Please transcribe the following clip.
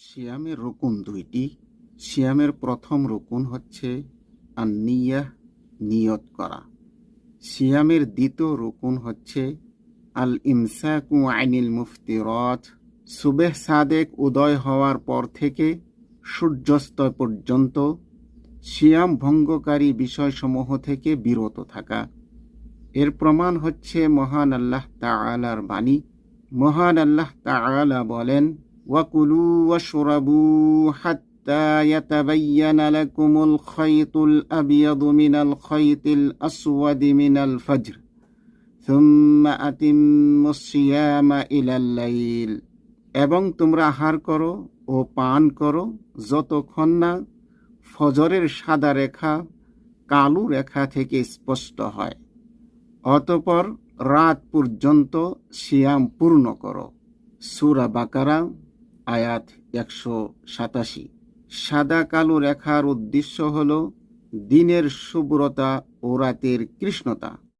সিয়ামের রুকুন দুইটি। সিয়ামের প্রথম রুকুন হচ্ছে আন্নিয়াহ নিয়ত করা। সিয়ামের দ্বিতীয় রুকুন হচ্ছে আল ইমসাকু আইনিল মুফতিরত। সুবেহ সাদেক উদয় হওয়ার পর থেকে সূর্যাস্ত পর্যন্ত সিয়াম ভঙ্গকারী বিষয়সমূহ থেকে বিরত থাকা। এর প্রমাণ হচ্ছে মহান আল্লাহ তাআলার বাণী। মহান আল্লাহ তাআলা বলেন ওয়াকুলু ওয়াশরাবু হাত্তা ইয়াতাবায়্যানা লাকুমুল খায়তুল আবিয়াদু মিনাল খায়তিল আসওয়াদি মিনাল ফজর সুম্মা আতিম্মুস সিয়ামা ইলাল লাইল এবং তোমরা আহার করো ও পান করো যতক্ষণ না ফজরের সাদা রেখা কালো রেখা থেকে স্পষ্ট হয়। অতপর রাত পর্যন্ত সিয়াম পূর্ণ করো। সুরা বাকারা আয়াত একশো সাতাশি। সাদা কালো রেখার উদ্দেশ্য হল দিনের শুভ্রতা ও রাতের কৃষ্ণতা।